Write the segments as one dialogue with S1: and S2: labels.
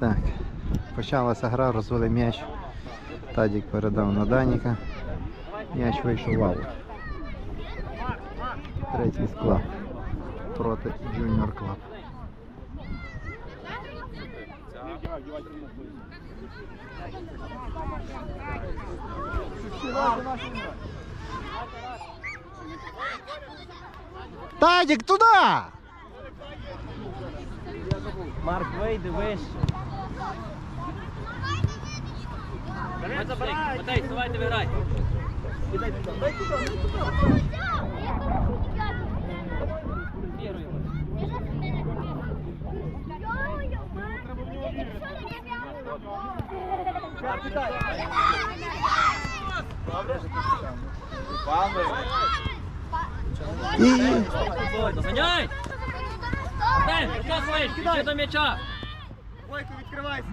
S1: Так, почалася гра, розвели м'яч. Тадік передав на Даніка. М'яч вийшов в аут. Третій склад проти Junior Club. Тадік, туди!
S2: Марк, вийди вище.
S3: Матей, давайте виграй.
S1: І
S3: Доганяй! Матей, розказуєш, ще до м'яча.
S2: Відкривайся.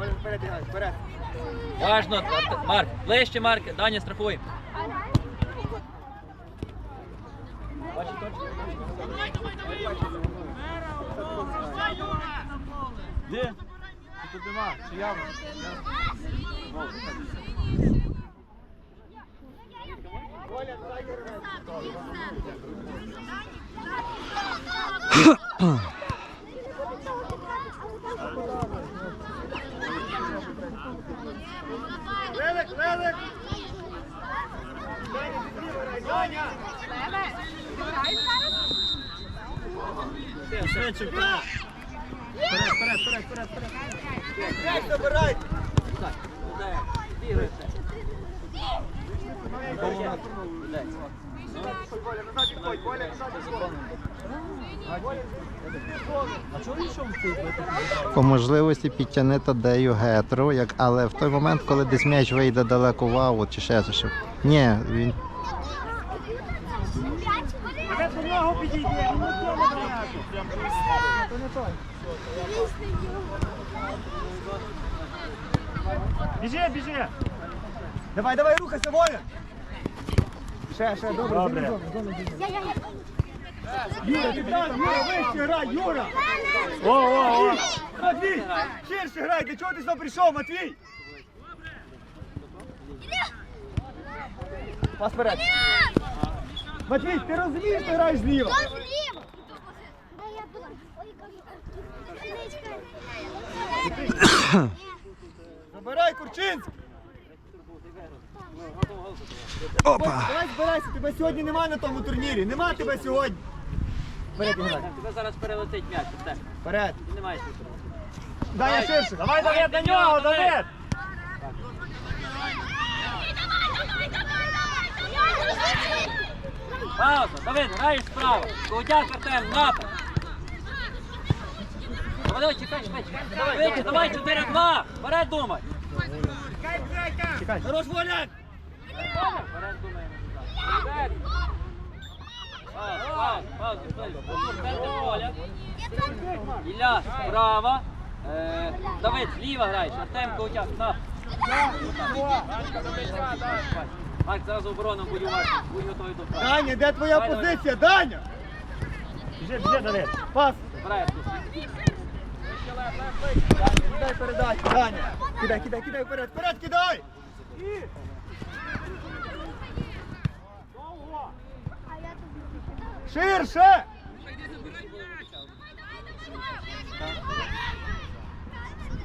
S2: Оля, вперед, бігай, вперед.
S3: Важно, Марк, ближче, Марк, Даня страхуй. Бачиш точно?
S2: Де? Тут нема, чи явно? Лелек, лелек! Даня!
S1: По можливості підтягне Тадею Гетру, але в той момент, коли десь м'яч вийде далеко в аут чи ще щось. Ні, він
S2: А до нього підійди, він не п'є То не той. Біжи, біжи. Давай, давай, рухайся, воля. Ще, ще, добре. Добре. Юра, ти там, Юра, вище грай, Юра. О, о, о. Матвій, ширше грай, для чого ти сюди прийшов, Матвій? Пас вперед. Матвій, ти розумієш, ти граєш зліва? Забирай, Курчинськ!
S1: Опа!
S2: Давай збирайся, тебе сьогодні нема на тому турнірі. Нема тебе сьогодні. Вперед.
S3: Тебе зараз перелетить м'яч.
S2: Вперед.
S3: Ти не маєш півтора.
S2: Дай ширше.
S3: Давай, Давид, до нього, Давид! Пауза, Давид, граєш справа. Когутяк, Артем, напад. Давай, чекай, чекай, чекай. Давай, Витя, давай, 4-2. Вперед думай. Хорош, Воляк. Вперед думай. Пауза, пауза. Ілля, справа. Е, Давид, зліва граєш. Артем Ковтяк, на. Марк, зараз оборону воювати. Будь готовий до втрати.
S2: Даня, де твоя
S3: Давай, давай.
S2: позиція? Даня! Біжи, біжи, Давид. Пас.
S3: Вперед.
S2: Кидай передачу, Даня. Кидай, кидай, кидай вперед. Вперед, кидай! Ширше!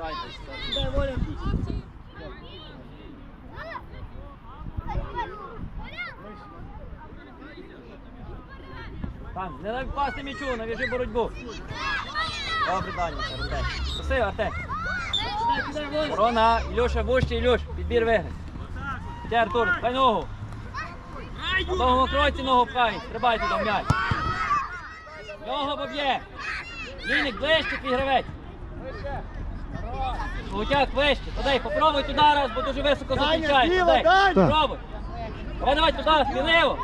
S2: вперед! Дай воля!
S3: Там, не дай впасти м'ячу, нав'яжи боротьбу. Добре, Даня, Артем. Красиво, Артем. Ворона, Ілюша, вище, Ілюш, підбір виграй. Де Артур, дай ногу. На довгому кроці ногу пхай, стрибайте до м'яч. Ногу поб'є. Лінік ближче, твій. Гутяк вище. Подай, попробуй туди раз, бо дуже високо зустрічаєш. Подай! Попробуй. Давай, давай туди, сміливо.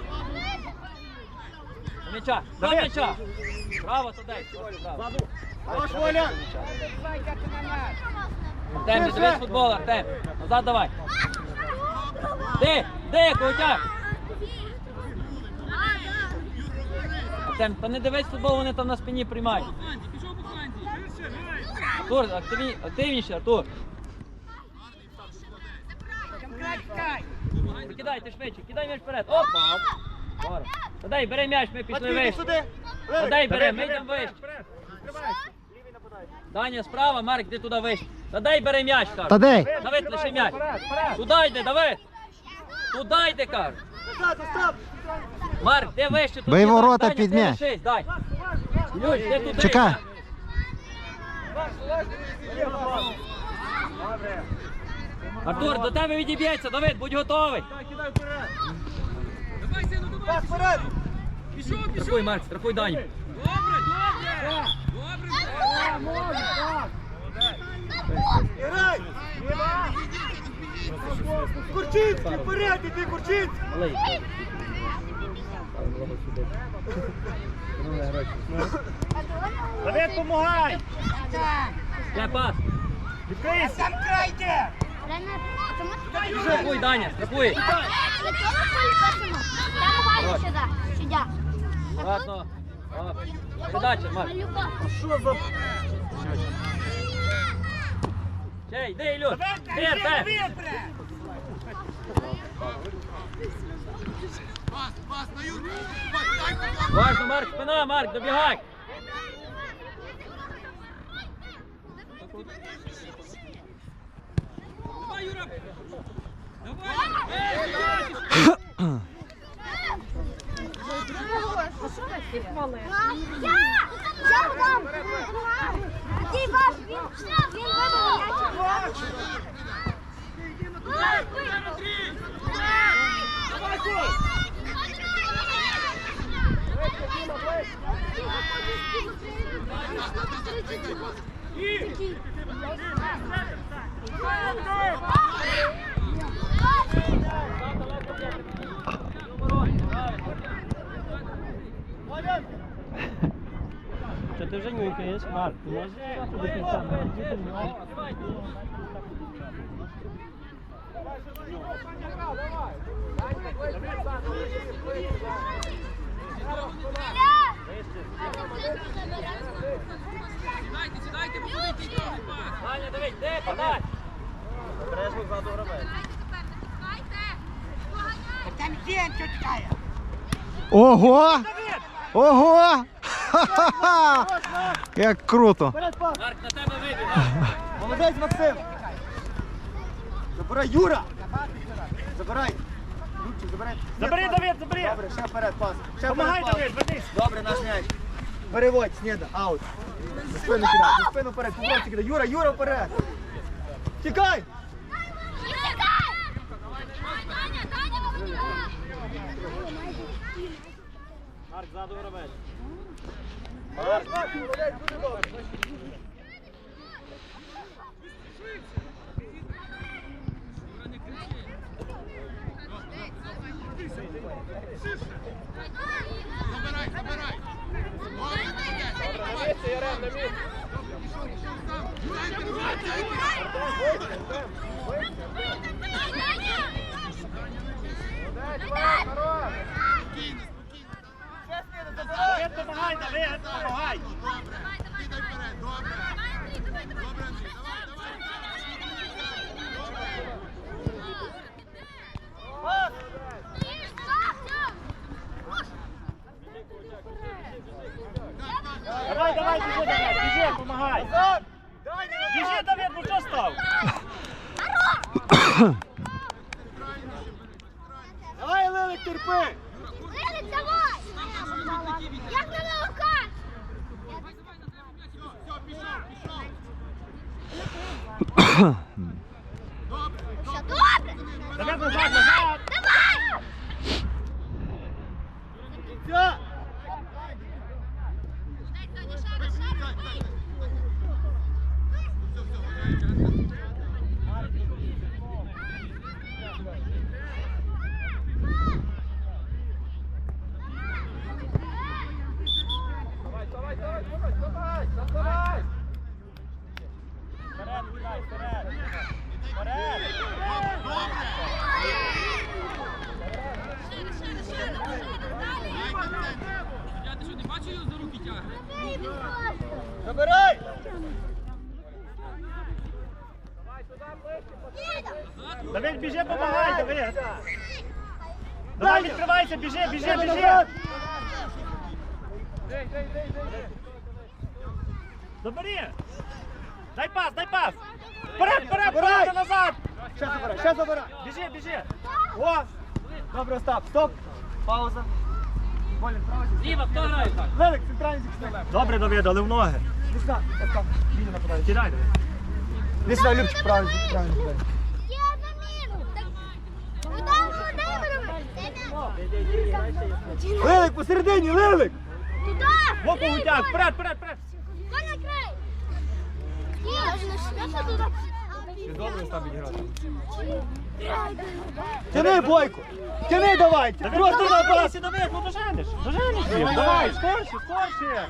S3: До М'яча, до м'яча. Браво, туди.
S2: Хорош, Воля.
S3: Артем, не дивись футбол, Артем. Назад давай. Де, де, Гутяк? Артем, та не дивись футбол, вони там на спині приймають. Артур, активні, активніше, Артур. Кидай, швидше, кидай м'яч вперед. Опа! Здорово. Та дай, бери м'яч, ми пішли вище.
S2: сюди.
S3: Та дай, бери, ми йдемо вище. Даня справа, Марк, ти туди вище. Дай, бери м'яч, кажу.
S1: Тадей!
S3: Давид, лише м'яч. Туди йди, Давид. Туди йди, кажу. Марк, де вище?
S1: Бий ворота під м'яч.
S3: Туди.
S1: Чекай.
S2: Добре.
S3: Артур, до тебе відіб'ється, Давид, будь готовий.
S2: Кидай вперед. Пас вперед.
S3: Страхуй, Марк, страхуй Даню.
S2: Грай. Курчинський, вперед, іди, Курчинський.
S3: Малий.
S2: Давид, помагай.
S3: Де пас?
S2: Відкрийся. Там крайте.
S3: Страхуй, Даня, страхуй. Ладно. О, Передача, Марк.
S2: Що за...
S3: Чей, йди, Ілюш.
S2: Давид,
S3: Ти,
S2: іди,
S3: ти.
S2: Давид.
S3: Важно, Марк, спина, Марк, добігай.
S4: Він, він вибив м'яч.
S2: Давай, Коль.
S3: Що ти вже нюхаєш, Марк? Ти можеш до кінця? Дивись, де?
S1: Ого! Ого! Ха-ха-ха! Як круто!
S3: Марк, на тебе вибіг.
S2: Молодець, Максим. Забирай, Юра. Забирай. Забирай.
S5: Забери, Давид, забери!
S2: Добре, ще вперед, пас. Ще
S5: Помагай,
S2: вперед, пас.
S5: Давид, вернись!
S2: Добре, наш м'яч. Переводь, Снеда, аут. За спину кидай, за спину вперед, поворотик кидай. Юра, Юра, вперед. Тікай.
S5: Марк, ззаду воробець.
S2: Марш, Марш, молодець, дуже добре.
S5: Давид, помагай, Давид, помагай! Давай, давай, біжи, Давид, біжи, помагай!
S2: Назад. Дай, не
S5: Біжи,
S2: назад.
S5: Давид, ну що став?
S2: Давай, Лелик, терпи.
S4: Як на наука? Все добре?
S5: Давид, назад, назад!
S4: Давай!
S2: Все.
S5: Давид, біжи, помагай, Давид. Давай, відкривайся, біжи, біжи, біжи. Забери. Дай пас, дай пас. Вперед, вперед, вперед, назад.
S2: Ще забирай, ще забирай.
S5: Біжи, біжи.
S2: О! Добре, Остап, стоп. Пауза.
S3: Зліва, хто грає так?
S2: Лелик, центральний зі
S5: Добре, Давид, але в ноги.
S2: Вісна, Остап, Вільно нападає.
S5: Кидай, Давид.
S2: Не сюди, Любчик, правильно, правильно. Лелик, посередині, Лелик!
S4: Туди!
S5: Боку гутяк, вперед, вперед, вперед.
S4: Коля, край! Ні, я ще туди.
S2: Добре, Остап відіграти. Тяни, Бойко! Тяни давай! Просто на пас!
S5: Давид, ну доженеш. Доженеш їх. Давай, скорше, скорше.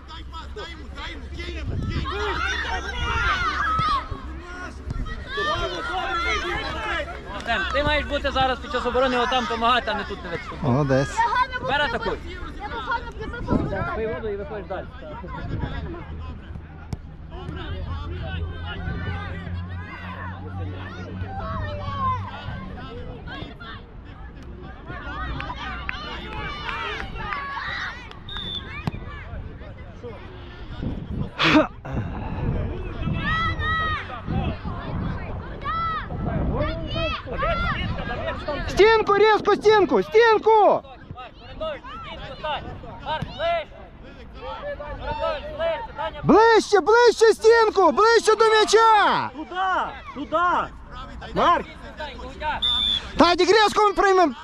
S3: Артем, ти маєш бути зараз під час оборони отам допомагати, а не тут не відступати.
S1: Молодець.
S3: Тепер атакуй.
S4: Я.
S3: Пий воду і виходиш далі.
S1: Стінку, різко, стінку, стінку!
S3: Марк, Коридор, стінку стань. Марк, ближче. Коридор, ближче. Таня,
S1: Ближче, ближче стінку, ближче до м'яча!
S5: Туда, туда. Марк,
S3: стань, Гудяк.
S1: Тадік, різко ми приймемо.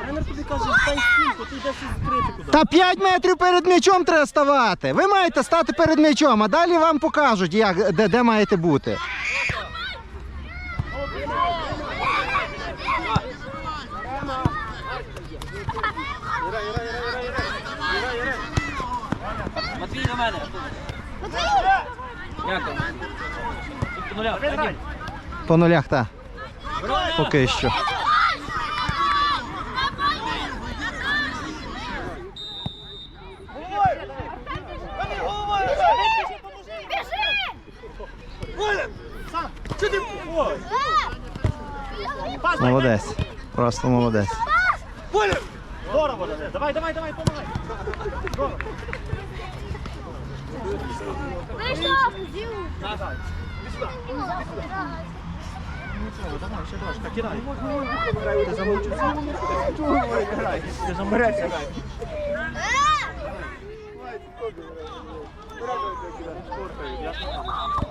S5: Тренер тобі каже, стань стінку, ти йдеш із критику.
S1: Та 5 метрів перед м'ячом треба ставати. Ви маєте стати перед м'ячом, а далі вам покажуть, як, де, де маєте бути.
S3: Матвій до мене. Дякую. По нулях.
S1: По нулях, та. Поки що.
S2: Головою! Тяни головою!
S4: Біжи!
S2: Волін! Сам! Що ти? О!
S5: Пас, дай,
S1: Молодець. Просто молодець.
S2: Волін!
S5: Здорово, Давид. Давай, давай, давай, помагай.
S4: Вийшов! Назад.
S5: Давай, ще трошки, кидай. Ти замовчився? Ти замовчився.
S2: Руки!
S1: Де?
S5: Може випустити?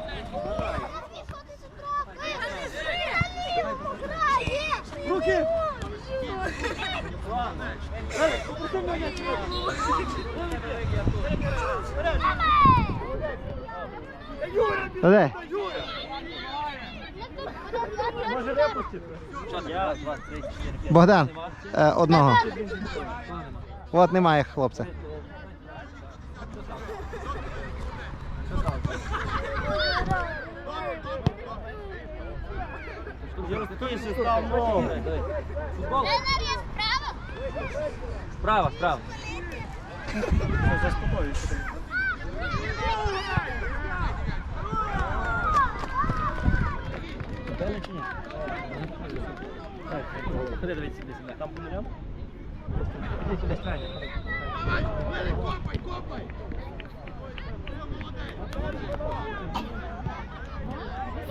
S1: Богдан, е, одного. От немає хлопця.
S5: Жорсткіше став.
S3: Футбол.
S4: Справа!
S3: Справа, справа.
S5: Заспокоюйся.
S3: Ходи, дивись сюди, сюди.
S5: Там по нулям?
S3: Іди сюди, стань.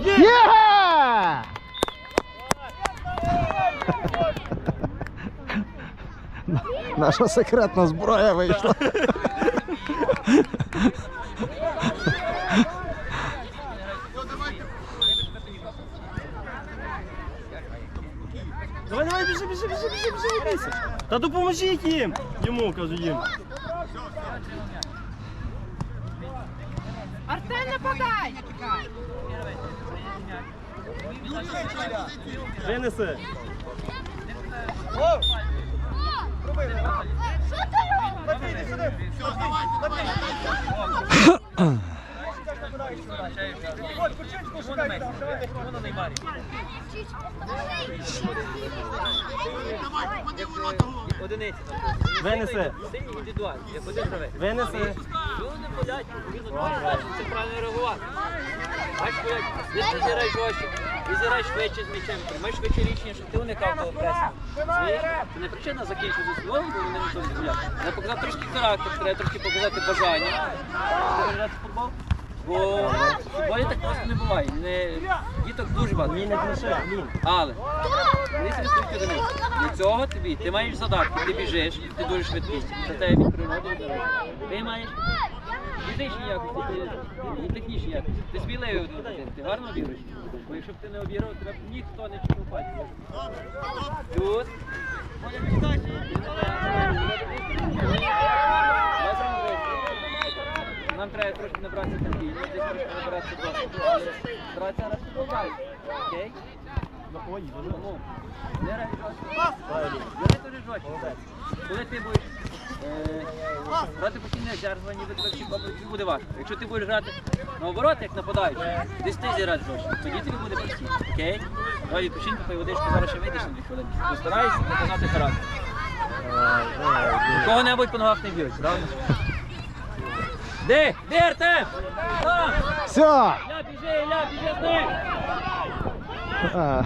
S1: Є! Наша секретна зброя вийшла.
S5: Давай, давай, біжи, біжи, біжи, біжи, біжи, не бійся. Та допоможіть їм. Йому, кажу їм.
S6: Артем, нападай!
S5: Винеси.
S2: О!
S4: Що ти робиш?
S2: Матвій, сюди! Матвій, Матвій!
S3: ще й
S2: От, Кучинського
S3: Чому на
S2: шукайте
S3: Месі?
S2: там, давай.
S3: Чому на Неймарі? Одиниці там.
S5: Винеси.
S3: Ти як один гравець.
S5: Винеси.
S3: Ну, не подять, це правильно реагувати. Бачиш, як ти зіграєш жорстче, ти швидше з м'ячем, маєш швидше рішення, щоб ти уникав того пресу. Це не причина закінчити з бо вони не то. Треба показати трошки характер, треба трошки показати бажання. Ти футбол? Бо в футболі так просто не буває. Не, діток дуже багато.
S5: Ні, не ні.
S3: Але одиниці. Для цього тобі ти маєш задатки, ти біжиш, ти дуже швидкий. Це тебе від природи. Ти маєш фізичні якості, ти, і технічні якості. Ти сміливий один один, ти гарно віруєш. Бо якщо б ти не обіграв, тебе б ніхто не чіпав пальцем. Тут. Нам треба трошки набратися терпіння, десь трошки набратися досвіду, але старатися раз подовжати. Окей?
S5: Ой,
S3: Тому не жорстко. Грай дуже. Коли ти будеш е, грати постійне зеркало, ніби тобі буде важко. Якщо ти будеш грати наоборот, як нападаючий, десь ти зіграєш жорстко, тоді тобі буде простіше. Окей? Давай відпочинку, пий водичку, зараз ще вийдеш на дві хвилини. Постарайся виконати характер. Кого-небудь по ногах не б'ють, правда? Де? Де Артем? Там!
S1: Все!
S3: Ля, біжи, ля, біжи з ним!
S1: А,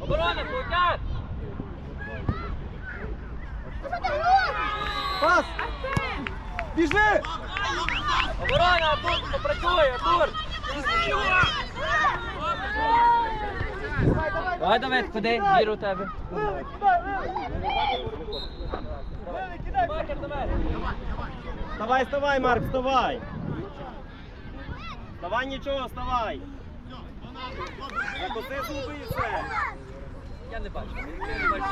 S3: Оборона, крутяк!
S2: Пас! Біжи!
S3: Оборона, Артур, попрацюй, Артур! Давай, давай, куди? Віру у тебе. Давай.
S5: Вставай, вставай, Марк, вставай. Вставай, нічого, вставай. Закоси зуби і все.
S3: Я не бачу. Я не бачу.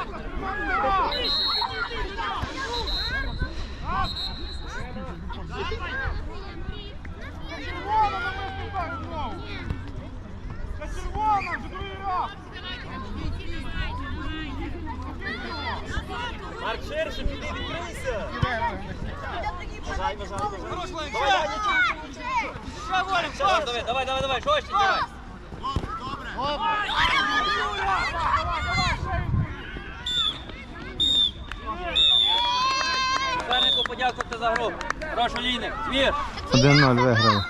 S5: Ширше, піди, відкрийся.
S3: Давай, давай, давай, давай, давай, жорстче, давай. Супернику подякувати за гру. Прошу, Лійник, твір.
S1: 1-0 виграли.